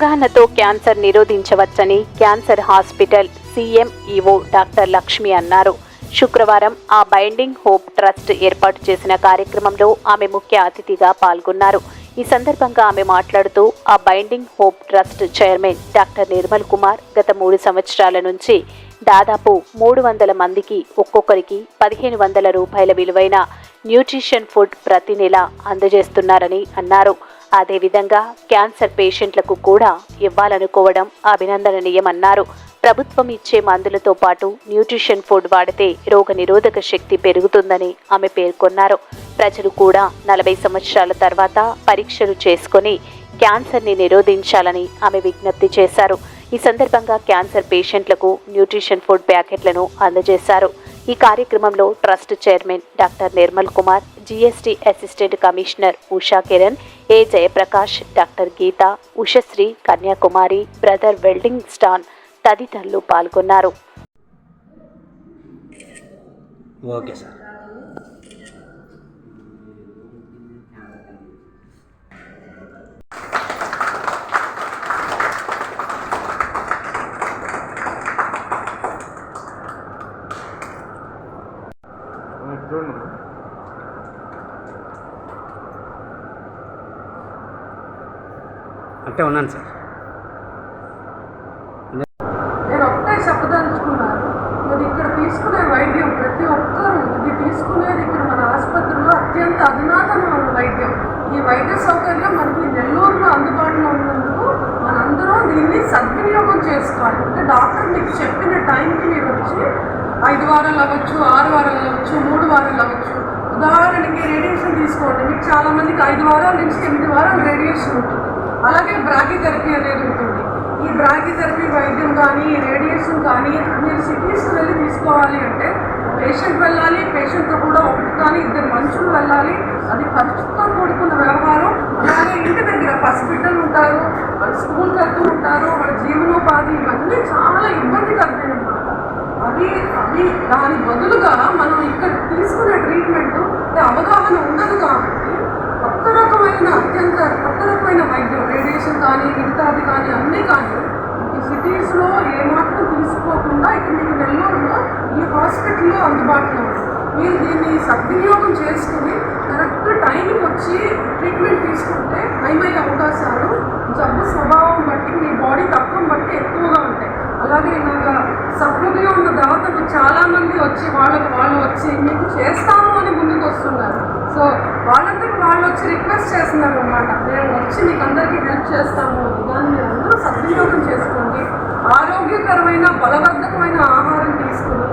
అవగాహనతో cancer నిరోధించవచ్చని cancer hospital CMEO doctor Lakshmi అన్నారు. శుక్రవారం ఆ బైండింగ్ హోప్ ట్రస్ట్ ఏర్పాటు చేసిన కార్యక్రమంలో ఆమె ముఖ్య అతిథిగా పాల్గొన్నారు. ఈ సందర్భంగా ఆమె మాట్లాడుతూ ఆ binding hope trust chairman doctor Nirmal Kumar గత మూడు సంవత్సరాల నుంచి దాదాపు మూడు వందల మందికి ఒక్కొక్కరికి పదిహేను వందల రూపాయల విలువైన న్యూట్రిషన్ ఫుడ్ ప్రతి నెల అందజేస్తున్నారని అన్నారు. అదేవిధంగా క్యాన్సర్ పేషెంట్లకు కూడా ఇవ్వాలనుకోవడం అభినందనీయమన్నారు. ప్రభుత్వం ఇచ్చే మందులతో పాటు న్యూట్రిషన్ ఫుడ్ వాడితే రోగ నిరోధక శక్తి పెరుగుతుందని ఆమె పేర్కొన్నారు. ప్రజలు కూడా నలభై సంవత్సరాల తర్వాత పరీక్షలు చేసుకొని క్యాన్సర్ని నిరోధించాలని ఆమె విజ్ఞప్తి చేశారు. ఈ సందర్భంగా క్యాన్సర్ పేషెంట్లకు న్యూట్రిషన్ ఫుడ్ ప్యాకెట్లను అందజేశారు. ఈ కార్యక్రమంలో trust chairman doctor Nirmal Kumar GST assistant commissioner Usha Kiran A Jayaprakash doctor Geetha Ushasri Kanyakumari brother welding స్టాన్ తదితరులు పాల్గొన్నారు. Okay sir. అంటే ఉన్నాను సార్. నేను ఒకటే చెప్పదలుచుకున్నాను మరి ఇక్కడ తీసుకునే వైద్యం ప్రతి ఒక్కరూ ఇది తీసుకునేది ఇక్కడ మన ఆసుపత్రిలో అత్యంత అధునాతనమైన వైద్యం. ఈ వైద్య సౌకర్యం మనకి నెల్లూరులో అందుబాటులో ఉన్నందుకు మనందరం దీన్ని సద్వినియోగం చేసుకోవాలి. అంటే డాక్టర్ మీకు చెప్పిన టైంకి మీరు వచ్చి ఐదు వారాలు అవ్వచ్చు ఆరు వారాలు అవ్వచ్చు మూడు వారాలు అవ్వచ్చు. ఉదాహరణకి రేడియేషన్ తీసుకోండి. మీకు చాలా మందికి ఐదు వారాల నుంచి ఎనిమిది వారాలు రేడియేషన్ ఉంటుంది. అలాగే బ్రాకిథెరపీ అనేది ఉంటుంది. ఈ బ్రాకిథెరపీ వైద్యం కానీ రేడియేషన్ కానీ మీరు సిటీస్కి వెళ్ళి తీసుకోవాలి అంటే పేషెంట్ వెళ్ళాలి పేషెంట్తో కూడా ఒకటి కానీ ఇద్దరు మనుషులు వెళ్ళాలి. అది ఖర్చుతో కూడుకున్న వ్యవహారం. అలాగే ఇంటి దగ్గర హాస్పిటల్ ఉంటారు వాళ్ళు స్కూల్కి వెళ్తూ ఉంటారు వాళ్ళ జీవనోపాధి ఇవన్నీ చాలా ఇబ్బందికరమైన మాట అవి అవి దాని బదులుగా మనం ఇక్కడ తీసుకునే ట్రీట్మెంట్ అవగాహన ఉండదు కాబట్టి కొత్త రకమైన అత్యంత కొత్త వైద్యం రేడియేషన్ కానీ మిగతాది కానీ అన్నీ కానీ ఈ సిటీస్లో ఏమాత్రం తీసుకోకుండా ఇక్కడ మీకు నెల్లూరులో ఈ హాస్పిటల్లో అందుబాటులో ఉంది. మీరు దీన్ని సద్వినియోగం చేసుకుని కరెక్ట్ టైంకి వచ్చి ట్రీట్మెంట్ తీసుకుంటే నయమయ్యే అవకాశాలు జబ్బు స్వభావం బట్టి మీ బాడీ తత్వం బట్టి ఎక్కువగా ఉంటాయి. అలాగే ఇలాగా సప్లుగా ఉన్న దాతలు చాలామంది వచ్చి వాళ్ళకు వాళ్ళు వచ్చి మీకు చేస్తాము అని ముందుకు వస్తున్నారు సో వాళ్ళు వచ్చి రిక్వెస్ట్ చేస్తున్నారు అనమాట మేము వచ్చి మీకు అందరికీ హెల్ప్ చేస్తాము. దాన్ని మీరు అందరూ సద్వినియోగం చేసుకోండి. ఆరోగ్యకరమైన బలవర్ధకమైన ఆహారం తీసుకుని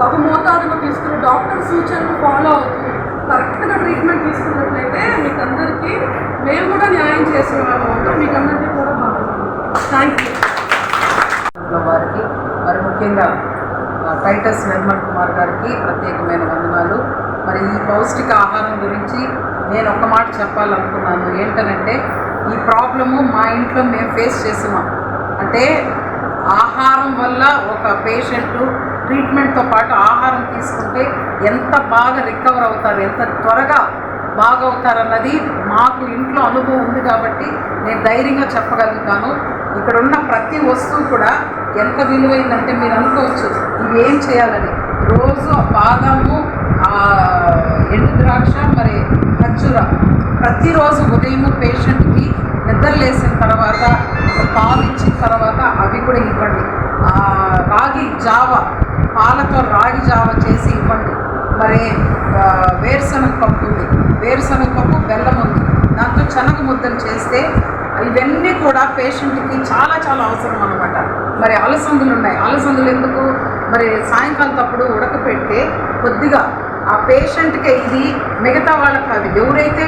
తగు మోతాదులో తీసుకుని డాక్టర్ సూచనలు ఫాలో అవుతూ కరెక్ట్గా ట్రీట్మెంట్ తీసుకున్నట్లయితే మీకు అందరికీ మేము కూడా న్యాయం చేసిన వాళ్ళం అవుతాం మీకు అందరికీ కూడా బాగుంటుంది. థ్యాంక్ యూ వారికి మరి ముఖ్యంగా టైటస్ నిర్మల్ కుమార్ గారికి ప్రత్యేకమైన వందనాలు. మరి ఈ పౌష్టిక ఆహారం గురించి నేను ఒక మాట చెప్పాలనుకున్నాను. ఏంటనంటే ఈ ప్రాబ్లము మా ఇంట్లో మేము ఫేస్ చేస్తున్నాం అంటే ఆహారం వల్ల ఒక పేషెంట్ ట్రీట్మెంట్తో పాటు ఆహారం తీసుకుంటే ఎంత బాగా రికవర్ అవుతారు ఎంత త్వరగా బాగవుతారన్నది మాకు ఇంట్లో అనుభవం ఉంది కాబట్టి నేను ధైర్యంగా చెప్పగలుగుతాను. ఇక్కడ ఉన్న ప్రతి వస్తువు కూడా ఎంత విలువైందంటే మీరు అనుకోవచ్చు ఇవి ఏం చేయాలని. రోజు బాదాము ఎండు ద్రాక్ష మరి ఖర్జూర ప్రతిరోజు ఉదయం పేషెంట్కి నిద్రలేసిన తర్వాత ఒక పాలు ఇచ్చిన తర్వాత అవి కూడా ఇవ్వండి. రాగి జావ పాలతో రాగి జావ చేసి ఇవ్వండి. మరి వేరుశనగ పప్పు ఉంది. వేరుశనగ పప్పు బెల్లం ఉంది. దాంతో శనగ ముద్దలు చేస్తే ఇవన్నీ కూడా పేషెంట్కి చాలా చాలా అవసరం అనమాట మరి అలసందులు ఉన్నాయి అలసందులు ఎందుకు? మరి సాయంకాలం తప్పుడు ఉడకపెడితే కొద్దిగా ఆ పేషెంట్కి ఇది మిగతా వాళ్ళకి కాదు ఎవరైతే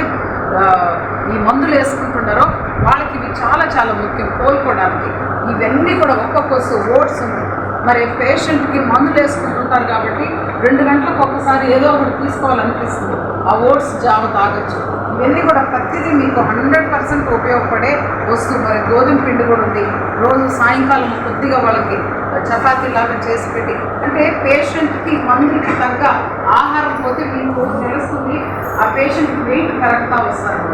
ఈ మందులు వేసుకుంటున్నారో వాళ్ళకి ఇవి చాలా చాలా ముఖ్యం కోలుకోవడానికి. ఇవన్నీ కూడా ఒక్కొక్క ఓట్స్ ఉంది. మరి పేషెంట్కి మందులు వేసుకుంటుంటారు కాబట్టి రెండు గంటలకు ఒక్కసారి ఏదో ఒకటి తీసుకోవాలనిపిస్తుంది. ఆ ఓట్స్ జావ తాగొచ్చు. ఇవన్నీ కూడా ప్రతిదీ మీకు హండ్రెడ్ పర్సెంట్ ఉపయోగపడే వస్తువు. మరి గోధుమ పిండి కూడా ఉంది. రోజు సాయంకాలం కొద్దిగా వాళ్ళకి చపాతీ లాగా చేసి పెట్టి అంటే పేషెంట్కి మందులకి తగ్గ ఆహారం పోతే మీకు తెలుస్తుంది ఆ పేషెంట్ వెయిట్ కరెక్ట్గా వస్తారు.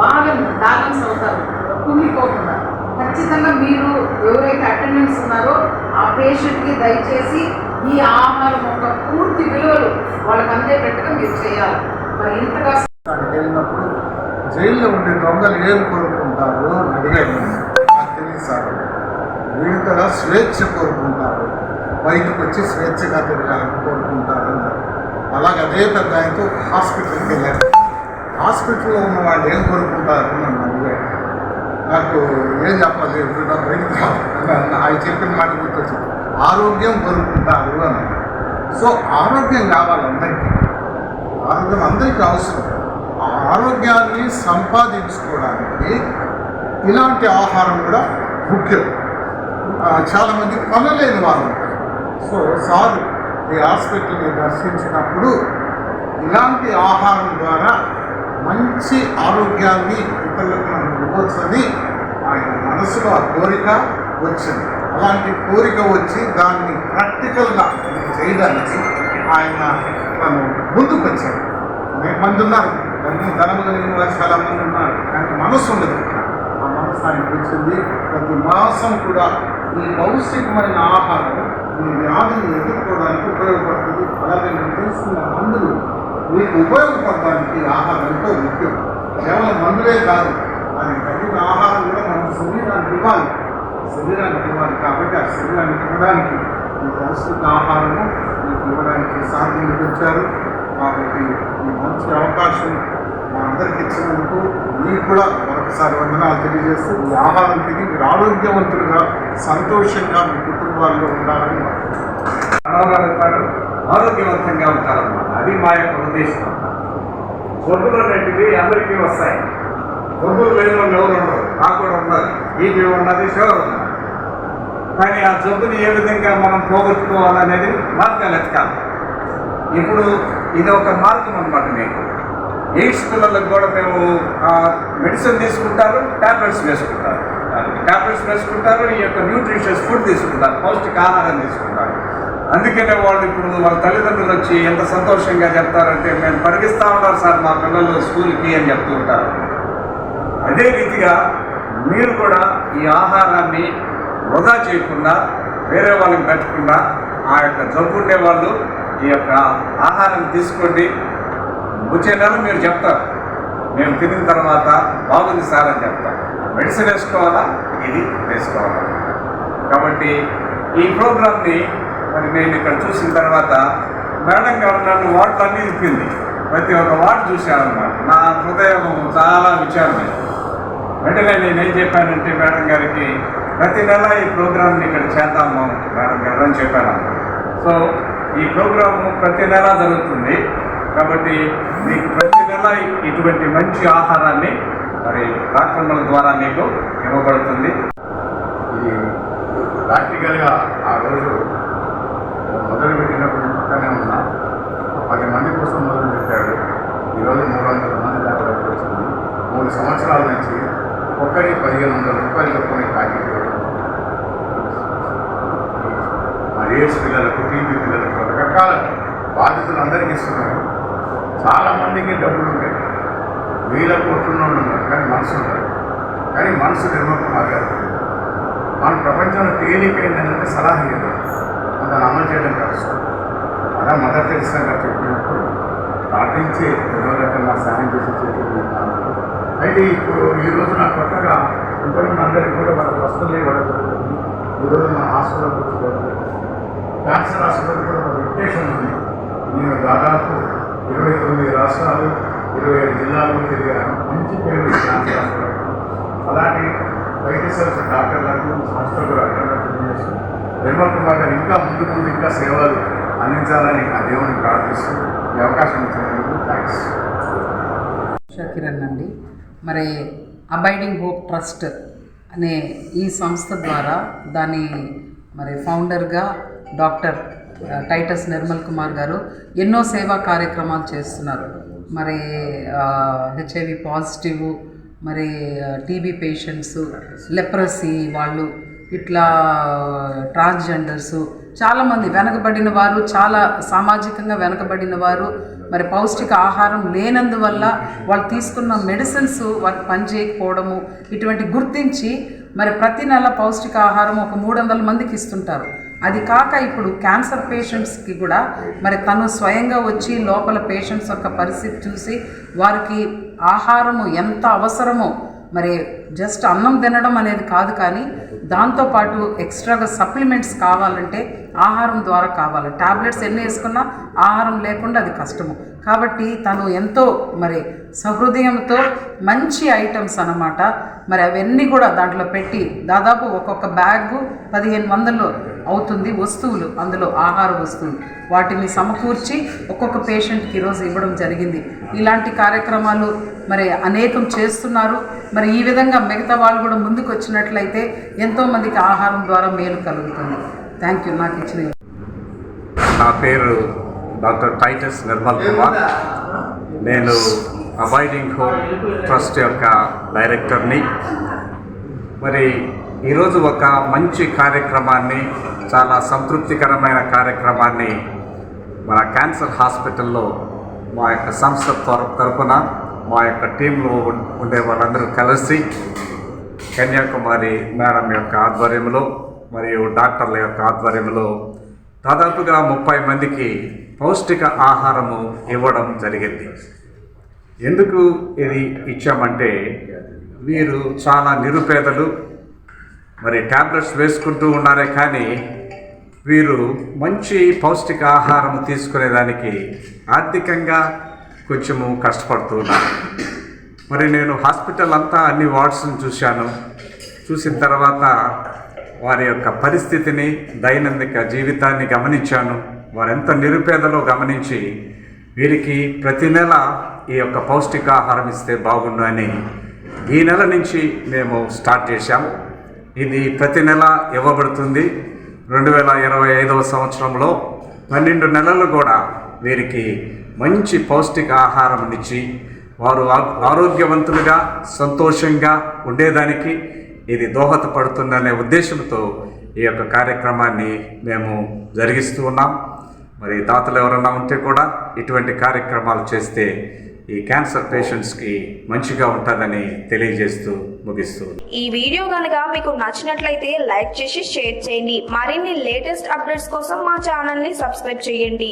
బాగా బ్యాలెన్స్ అవుతారు కుంగిపోకుండా ఖచ్చితంగా మీరు ఎవరైతే అటెండెన్స్ ఉన్నారో ఆ పేషెంట్కి దయచేసి ఈ ఆహారం యొక్క పూర్తి విలువలు వాళ్ళకి అందేటట్టుగా మీరు చేయాలి. మరి ఇంతగా వెళ్ళినప్పుడు జైల్లో ఉండే దొంగలు ఏం కోరుకుంటారు అని అడిగాను నేను. నాకు తెలియదు సార్. వీళ్ళతో స్వేచ్ఛ కోరుకుంటారు. బయటకు వచ్చి స్వేచ్ఛగా తిరగాలని కోరుకుంటారు అలాగే అదే పెద్ద ఆయనతో హాస్పిటల్కి వెళ్ళారు హాస్పిటల్లో ఉన్న వాళ్ళు ఏం కోరుకుంటారు నన్ను నాకు ఏం చెప్పాలి? ఇప్పుడు నా బయటకు రావాలి ఆయన చెప్పిన మాట గుర్తొచ్చింది. ఆరోగ్యం కోరుకుంటారు అని సో ఆరోగ్యం కావాలి అందరికీ ఆరోగ్యం అందరికీ అవసరం. ఆ ఆరోగ్యాన్ని సంపాదించుకోవడానికి ఇలాంటి ఆహారం కూడా ముఖ్యం. చాలామంది పనలేని వారు ఉంటారు సో సారు ఈ హాస్పిటల్ని దర్శించినప్పుడు ఇలాంటి ఆహారం ద్వారా మంచి ఆరోగ్యాన్ని ఇతరులకు మనం ఇవ్వచ్చని ఆయన మనసులో ఆ కోరిక వచ్చింది. అలాంటి కోరిక వచ్చి దాన్ని ప్రాక్టికల్గా చేయడానికి ఆయన తను ముందుకు వచ్చాడు అనేక మంది ఉన్నారు. అన్ని ధనము కలిగిన వారు చాలా మంది ఉన్నారు. కానీ మనసు ఉండదు. ఆ మనసు ఆయనకు వచ్చింది. ప్రతి మాసం కూడా ఈ పౌష్టికమైన ఆహారం ఈ వ్యాధిని ఎదుర్కోవడానికి ఉపయోగపడుతుంది. అలాగే మీరు తీసుకున్న మందులు మీకు ఉపయోగపడడానికి ఈ ఆహారం ఎంతో ముఖ్యం. కేవలం మందులే కాదు అది తగిన ఆహారం కూడా మన శరీరానికి ఇవ్వాలి. శరీరానికి ఇవ్వాలి కాబట్టి ఆ శరీరానికి ఇవ్వడానికి ఈ పౌష్టిక ఆహారము మీకు ఇవ్వడానికి సాధ్యం వచ్చారు కాబట్టి ఈ మంచి అవకాశం మా అందరికీ ఇచ్చినందుకు మీకు కూడా మరొకసారి వందనాలు తెలియజేస్తూ ఈ ఆహారం తిని మీరు ఆరోగ్యవంతులుగా సంతోషంగా మీ కుటుంబాల్లో ఉండాలని ఉంటారు ఆరోగ్యవంతంగా ఉంటారన్నమాట. అది మా యొక్క ఉద్దేశం. జబ్బులు అనేటివి అందరికీ వస్తాయి. జబ్బులు లేని వాళ్ళు ఎవరు ఉండరు? నాకు కూడా ఉన్నది బీపీ ఉన్నది షుగర్ ఉన్నది కానీ ఆ జబ్బుని ఏ విధంగా మనం పోగొట్టుకోవాలనేది మార్గాలు ఎతకాలి ఇప్పుడు ఇది ఒక మార్గం అనమాట మీకు. ఎయిడ్స్ పిల్లలకు కూడా మేము మెడిసిన్ తీసుకుంటారు ట్యాబ్లెట్స్ వేసుకుంటారు. ట్యాబ్లెట్స్ వేసుకుంటారు ఈ యొక్క న్యూట్రిషియస్ ఫుడ్ తీసుకుంటారు పౌష్టిక ఆహారం తీసుకుంటారు. అందుకనే వాళ్ళు ఇప్పుడు వాళ్ళ తల్లిదండ్రులు వచ్చి ఎంత సంతోషంగా చెప్తారంటే మేము పరిగిస్తూ ఉంటారు సార్ మా పిల్లలు స్కూల్కి అని చెప్తూ ఉంటారు. అదే రీతిగా మీరు కూడా ఈ ఆహారాన్ని వృధా చేయకుండా వేరే వాళ్ళకి పెట్టకుండా ఆ యొక్క జబ్బు ఉండే వాళ్ళు ఈ యొక్క ఆహారం తీసుకోండి. వచ్చే నెల మీరు చెప్తారు. మేము తినిన తర్వాత బాగుంది సార్ అని చెప్తాను మెడిసిన్ వేసుకోవాలా? ఇది వేసుకోవాలా. కాబట్టి ఈ ప్రోగ్రామ్ని మరి నేను ఇక్కడ చూసిన తర్వాత మేడం గారు నన్ను వార్డులు అన్నీ తిప్పింది ప్రతి ఒక్క వార్డు చూశానమాట నా హృదయం చాలా విచారమైంది. వెంటనే నేనేం చెప్పానంటే మేడం గారికి ప్రతి నెల ఈ ప్రోగ్రామ్ని ఇక్కడ చేద్దాము మేడం గారు అని చెప్పాను. సో ఈ ప్రోగ్రాము ప్రతి నెల జరుగుతుంది. కాబట్టి మీకు ప్రతి నెల ఇటువంటి మంచి ఆహారాన్ని మరి డాక్టర్ల ద్వారా మీకు ఇవ్వబడుతుంది. ఇది ప్రాక్టికల్గా ఆ రోజు మొదలు పెట్టినప్పుడు పక్కనే ఉన్నా. పది మంది కోసం మొదలు పెట్టాడు. ఈరోజు మూడు వందల మంది దాకా వచ్చింది. మూడు సంవత్సరాల నుంచి ఒక్కరికి పదిహేను వందల రూపాయలు చొప్పున ప్యాకెట్ ఇవ్వడం. మా ఏడ్స్ పిల్లలకు టీబీ పిల్లలకు రకరకాల బాధితులు అందరికీ ఇస్తున్నారు. చాలా మందికి డబ్బులు ఉంటాయి. వేల కోట్లు వాళ్ళు ఉన్నారు కానీ మనసు ఉంటారు కానీ మనసు నిర్మకుమార్ గారు మన ప్రపంచంలో తేలికైందంటే సలహా ఇవ్వడం దాన్ని అమలు చేయడం కష్టం అలా మదర్ తెలిసిన గారు చెప్పినప్పుడు ప్రార్థించి ఏదో రకంగా సహాయం చేసి చేతులు అయితే ఇప్పుడు ఈరోజు నా కొత్తగా ఇంతకుముందు అందరికీ కూడా వాళ్ళకి వస్తువులు ఇవ్వడం జరుగుతుంది ఈరోజు మన హాస్పిటల్ కూర్చోవడం క్యాన్సర్ హాస్పిటల్ కూడా ఒక విటేషన్ ఉంది. నేను దాదాపు ఇరవై తొమ్మిది రాష్ట్రాలు ఇరవై ఐదు జిల్లాల్లో తిరిగాను మంచి పేరు ఈ అలాంటి వైద్యశాస్త్ర డాక్టర్లకు హాస్పిటల్ నిర్మల్ కుమార్ గారు ఇంకా ముందు ముందు ఇంకా సేవలు అందించాలని ఆ దేవుని ప్రార్థిస్తూ ఈ అవకాశం ఇచ్చినందుకు థ్యాంక్స్ షకిరణ్ అండి మరి అబైడింగ్ హోప్ ట్రస్ట్ అనే ఈ సంస్థ ద్వారా దాని మరి ఫౌండర్గా డాక్టర్ టైటస్ నిర్మల్ కుమార్ గారు ఎన్నో సేవా కార్యక్రమాలు చేస్తున్నారు. మరి హెచ్ఐవి పాజిటివ్ మరి టీబీ పేషెంట్స్ లెప్రసీ వాళ్ళు ఇట్లా ట్రాన్స్జెండర్స్ చాలామంది వెనకబడిన వారు చాలా సామాజికంగా వెనకబడిన వారు మరి పౌష్టిక ఆహారం లేనందువల్ల వాళ్ళు తీసుకున్న మెడిసిన్స్ వాళ్ళకి పనిచేయకపోవడము ఇటువంటి గుర్తించి మరి ప్రతి నెల పౌష్టికాహారం ఒక మూడు వందల మందికి ఇస్తుంటారు. అది కాక ఇప్పుడు క్యాన్సర్ పేషెంట్స్కి కూడా మరి తను స్వయంగా వచ్చి లోపల పేషెంట్స్ యొక్క పరిస్థితి చూసి వారికి ఆహారము ఎంత అవసరమో మరి జస్ట్ అన్నం తినడం అనేది కాదు కానీ దాంతోపాటు ఎక్స్ట్రాగా సప్లిమెంట్స్ కావాలంటే ఆహారం ద్వారా కావాలి. టాబ్లెట్స్ ఎన్ని వేసుకున్నా ఆహారం లేకుండా అది కష్టము. కాబట్టి తను ఎంతో మరి సహృదయంతో మంచి ఐటమ్స్ అన్నమాట. మరి అవన్నీ కూడా దాంట్లో పెట్టి దాదాపు ఒక్కొక్క బ్యాగ్ పదిహేను వందలు అవుతుంది వస్తువులు. అందులో ఆహార వస్తువులు. వాటిని సమకూర్చి ఒక్కొక్క పేషెంట్కి ఈరోజు ఇవ్వడం జరిగింది. ఇలాంటి కార్యక్రమాలు మరి అనేకం చేస్తున్నారు. మరి ఈ విధంగా మిగతా వాళ్ళు కూడా ముందుకు వచ్చినట్లయితే ఎంతోమందికి ఆహారం ద్వారా మేలు కలుగుతుంది. థ్యాంక్ యూ నాకు ఇచ్చిన నా పేరు డాక్టర్ టైటస్ నిర్మల్ కుమార్. నేను అబాయిడింగ్ హోమ్ ట్రస్ట్ యొక్క డైరెక్టర్ని. మరి ఈరోజు ఒక మంచి కార్యక్రమాన్ని చాలా సంతృప్తికరమైన కార్యక్రమాన్ని మన క్యాన్సర్ హాస్పిటల్లో మా యొక్క సంస్థ తర- తరపున మా యొక్క టీంలో ఉండే వాళ్ళందరూ కలిసి కన్యాకుమారి మేడం యొక్క ఆధ్వర్యంలో మరియు డాక్టర్ల యొక్క ఆధ్వర్యంలో దాదాపుగా ముప్పై మందికి పౌష్టిక ఆహారము ఇవ్వడం జరిగింది. ఎందుకు ఇది ఇచ్చామంటే వీరు చాలా నిరుపేదలు మరి ట్యాబ్లెట్స్ వేసుకుంటూ ఉన్నారే కానీ వీరు మంచి పౌష్టిక ఆహారం తీసుకునేదానికి ఆర్థికంగా కొంచెము కష్టపడుతూ ఉన్నారు. మరి నేను హాస్పిటల్ అంతా అన్ని వార్డ్స్ని చూశాను. చూసిన తర్వాత వారి యొక్క పరిస్థితిని దైనందిక జీవితాన్ని గమనించాను. వారెంత నిరుపేదలో గమనించి వీరికి ప్రతి నెల ఈ యొక్క పౌష్టికాహారం ఇస్తే బాగుండు అని ఈ నెల నుంచి మేము స్టార్ట్ చేశాం ఇది ప్రతి నెల ఇవ్వబడుతుంది. రెండు వేల ఇరవై ఐదవ సంవత్సరంలో పన్నెండు నెలలు కూడా వీరికి మంచి పౌష్టిక ఆహారం ఇచ్చి వారు ఆరోగ్యవంతులుగా సంతోషంగా ఉండేదానికి ఇది దోహదపడుతుందనే ఉద్దేశంతో ఈ యొక్క కార్యక్రమాన్ని మేము జరిగిస్తూ ఉన్నాం. మరి దాతలు ఎవరన్నా ఉంటే కూడా ఇటువంటి కార్యక్రమాలు చేస్తే ఈ క్యాన్సర్ పేషెంట్స్కి మంచిగా ఉంటుందని తెలియజేస్తూ ముగిస్తూ ఈ వీడియో కనుక మీకు నచ్చినట్లయితే లైక్ చేసి షేర్ చేయండి. మరిన్ని లేటెస్ట్ అప్డేట్స్ కోసం మా ఛానల్ని సబ్స్క్రైబ్ చేయండి.